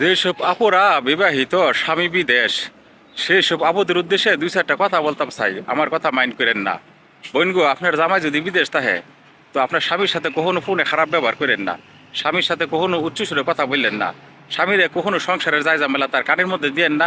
যেসব আপুরা বিবাহিত, স্বামী বিদেশ সেই সব আপুদের উদ্দেশ্যে দুই চারটা কথা বলতাম চাই আমার কথা মাইন্ড করেন না। বোনগো, আপনার জামাই যদি বিদেশ থাকে, তো আপনার স্বামীর সাথে কখনো ফোনে খারাপ ব্যবহার করেন না। স্বামীর সাথে কখনো উচ্চ সুরে কথা বললেন না। স্বামীরে কখনো সংসারের যায় ঝামেলা তার কানের মধ্যে দিয়েন না।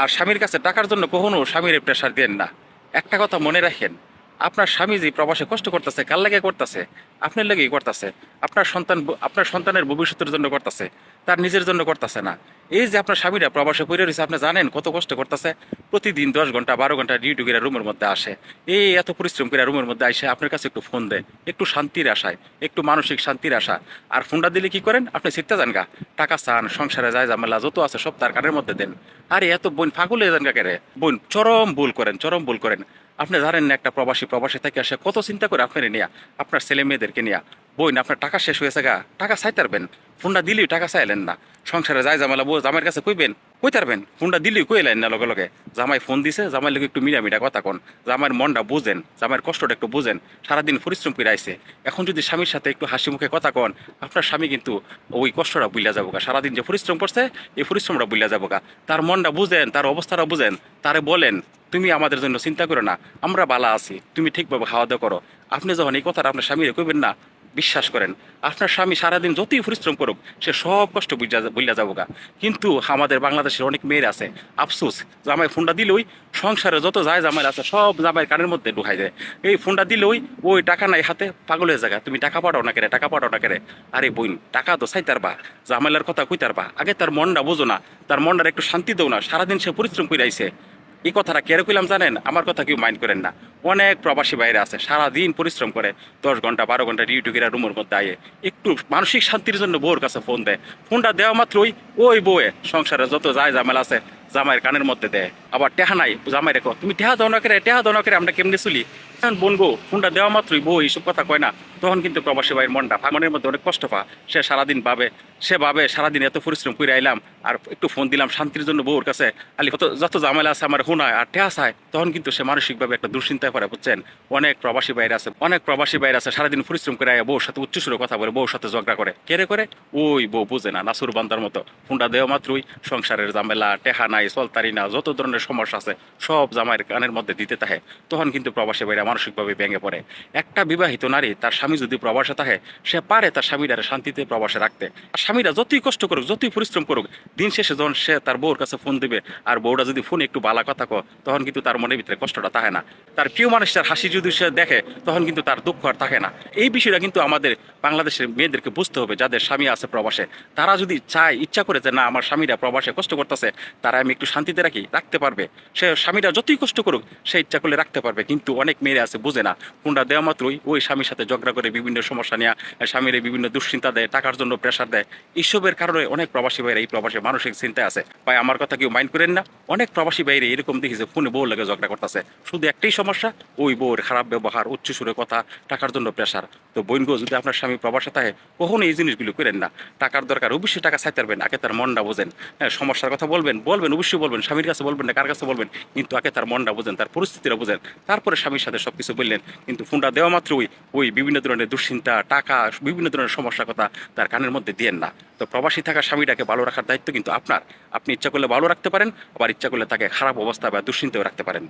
আর স্বামীর কাছে টাকার জন্য কখনো স্বামীর প্রেশার দিয়েন না। একটা কথা মনে রাখেন আপনার স্বামী যে প্রবাসে কষ্ট করতেছে, কার লাগে করতেছে? আপনার লাগেই করতেছে। আপনার সন্তান আপনার সন্তানের ভবিষ্যতের জন্য করতেছে। তার নিজের জন্য করতেছে না। এই যে আপনার স্বামীরা প্রবাসে পড়ে রয়েছে, আপনি জানেন কত কষ্ট করতেছে? প্রতিদিন দশ ঘণ্টা, বারো ঘণ্টা ডিউটি করে রুমের মধ্যে আসে। এই এত পরিশ্রম করে রুমের মধ্যে আসে আপনার কাছে একটু ফোন দেয়। একটু শান্তির আশায়, একটু মানসিক শান্তির আশা। আর ফোনটা দিলে কি করেন? আপনি শিখতে যান গা। টাকা চান, সংসারে যায় ঝামেলা, যত আছে সব তার কানের মধ্যে দেন। আরে এত বোন হয়ে যান কাকে রে? বোন, চরম ভুল করেন, চরম ভুল করেন। আপনি জানেন না একটা প্রবাসী প্রবাসী থেকে আসে, কত চিন্তা করে আপনার নিয়ে? আপনার ছেলে মেয়েদেরকে নিয়ে? বই না, আপনার টাকা শেষ হয়েছে গা। টাকা চাইতারবেন? ফোনটা দিলেই টাকা চাইলেন না। সংসারে যায় জামালা বউ জামাইয়ের কাছে কইবেন কই তারবেন ফোনটা দিলেই কইলেন না লগে লগে? জামাই ফোন দিছে জামাই লোক একটু মিলা মিটা কথা কন। জামাইয়ের মনটা বুঝেন, জামাইয়ের কষ্টটা একটু বুঝেন। সারাদিন পরিশ্রম করে আইছে। এখন যদি স্বামীর সাথে একটু হাসি মুখে কথা কন, আপনার স্বামী কিন্তু ওই কষ্টটা বুঝলা যাব গা। সারাদিন যে পরিশ্রম করছে, এই পরিশ্রমটা বুঝলা যাব গা। তার মনটা বুঝেন, তার অবস্থাটা বুঝেন, তারে বলেন তুমি আমাদের জন্য চিন্তা করো না, আমরা বালা আছি, তুমি ঠিকভাবে খাওয়া দাওয়া করো। আপনি যখন এই কথাটা আপনার স্বামীরে কইবেন না, বিশ্বাস করেন, আপনার স্বামী সারাদিন যতই পরিশ্রম করুক, সে সব কষ্ট বুঝা বুঝলা যাব গা কিন্তু আমাদের বাংলাদেশের অনেক মেয়ের আছে, আফসোস জামাই ফোনটা দিলেই সংসারে যত যায় জামাই আছে, সব জামাই কানের মধ্যে ঢুকাই যায় এই ফোনটা দিলেই ওই টাকা নাই হাতে, পাগল হয়ে জায়গা তুমি টাকা পাঠাও না কেরে, টাকা পাঠাও না কেরে। আরে বইন টাকা তো চাইতার বা, জামাইলার কথা কইতার বা? আগে তার মনটা বোঝো না, তার মনটার একটু শান্তি দেও না, সারাদিন সে পরিশ্রম করে আইছে এই কথাটা কেন কইলাম জানেন? আমার কথা কেউ মাইন্ড করেন না। অনেক প্রবাসী বাইরে আছে সারা দিন পরিশ্রম করে, দশ ঘণ্টা, বারো ঘণ্টা ডিউটি করে রুমের মধ্যে আয়ে, একটু মানসিক শান্তির জন্য বউর কাছে ফোন দেয়। ফোনটা দেওয়া মাত্রই ওই বউয়ে সংসারে যত যায় জামেলা আছে, জামাইয়ের কানের মধ্যে দেয়। আবার টেহা নাই, জামাই রেখো তুমি টেহা দাও করে, টেহা দাও না করে, আমরা কেমনে চলি? এখন বনবো, ফোনটা দেওয়া মাত্রই, বউ এইসব কথা কয় না। তখন কিন্তু প্রবাসী ভাইয়ের মনটা মনের মধ্যে অনেক কষ্ট পা সে সারাদিন ভাবে, সে ভাবে সারাদিন এত পরিশ্রম করে আইলাম, আর একটু ফোন দিলাম শান্তির জন্য বউর কাছে। আলি কত যত জামেলা আছে আমার হুনায় আর টেহা চায়, তখন কিন্তু সে মানসিকভাবে একটা দুশ্চিন্তায় পড়ে, বুঝছেন? অনেক প্রবাসী বাইরে আছে, অনেক প্রবাসী বাইরে আছে, সারাদিন পরিশ্রম করে আয় বউর সাথে উচ্চস্বরে কথা বলে, বউর সাথে ঝগড়া করে। কেড়ে করে? ওই বউ বুঝে না, নাসুর বান্দার মতো। ফোনটা দেওয়া মাত্রই, সংসারের জামেলা টেহা নাই, চলতারি না, যত ধরনের সমস্যা আছে, সব জামাইয়ের কানের মধ্যে দিতে থাকে তখন কিন্তু প্রবাসী বাইরে মানসিকভাবে ভেঙে পড়ে। একটা বিবাহিত নারী, তার স্বামী যদি প্রবাসে থাকে সে পারে তার স্বামীরা শান্তিতে প্রবাসে রাখতে। আর স্বামীরা যতই কষ্ট করুক, যতই পরিশ্রম করুক, দিন শেষে যখন সে তার বউর কাছে ফোন দিবে, আর বউটা যদি ফোনে একটু বালা কথা কো তখন কিন্তু তার মনের ভিতরে কষ্টটা থাকে না। তার প্রিয় মানুষটার হাসি যদি সে দেখে, তখন কিন্তু তার দুঃখ আর থাকে না। এই বিষয়টা কিন্তু আমাদের বাংলাদেশের মেয়েদেরকে বুঝতে হবে, যাদের স্বামী আছে প্রবাসে। তারা যদি চায়, ইচ্ছা করে যে না, আমার স্বামীরা প্রবাসে কষ্ট করতেছে, তারা আমি একটু শান্তিতে রাখি, রাখতে পারবে। সে স্বামীরা যতই কষ্ট করুক, সে ইচ্ছা করলে রাখতে পারবে। কিন্তু অনেক মেয়েরা আছে, বুঝে না। ফোনটা দেওয়া মাত্রই ওই স্বামীর সাথে ঝগড়া করে বিভিন্ন সমস্যা নিয়ে, স্বামীর বিভিন্ন দুশ্চিন্তা দেয়, টাকার জন্য প্রেশার দেয়। এইসবের কারণে অনেক প্রবাসী ভাইরা এই প্রবাসে মানসিক চিন্তায় আছে। ভাই, আমার কথা কেউ মাইন্ড করেন না। অনেক প্রবাসী বাইরে এরকম দেখি যে ফোনে বউ লাগে ঝগড়া করতেছে। শুধু একটাই সমস্যা, ওই বউর খারাপ ব্যবহার উচ্চ সুরে কথা, টাকার জন্য প্রেশার তো বইনগো যদি আপনার স্বামী প্রবাসে থাকে, কখনো এই জিনিসগুলো করেন না। টাকার দরকার, অবশ্যই টাকা চাইতে পারবেন, আগে তার মনটা বোঝেন। হ্যাঁ সমস্যার কথা বলবেন বলবেন, অবশ্যই বলবেন, স্বামীর কাছে বলবেন না, কার কাছে বলবেন, কিন্তু আগে তার মনটা বোঝেন, তার পরিস্থিতিটা বোঝেন। তারপরে স্বামীর সাথে সব কিছু বললেন, কিন্তু ফোনটা দেওয়া মাত্রই ওই বিভিন্ন ধরনের দুশ্চিন্তা, টাকা, বিভিন্ন ধরনের সমস্যার কথা তার কানের মধ্যে দিয়েন না। তো প্রবাসী থাকা স্বামীটাকে ভালো রাখার দায়িত্ব কিন্তু আপনার। আপনি ইচ্ছা করলে ভালো রাখতে পারেন, আবার ইচ্ছা করলে তাকে খারাপ অবস্থা বা দুশ্চিন্তাও রাখতে পারেন।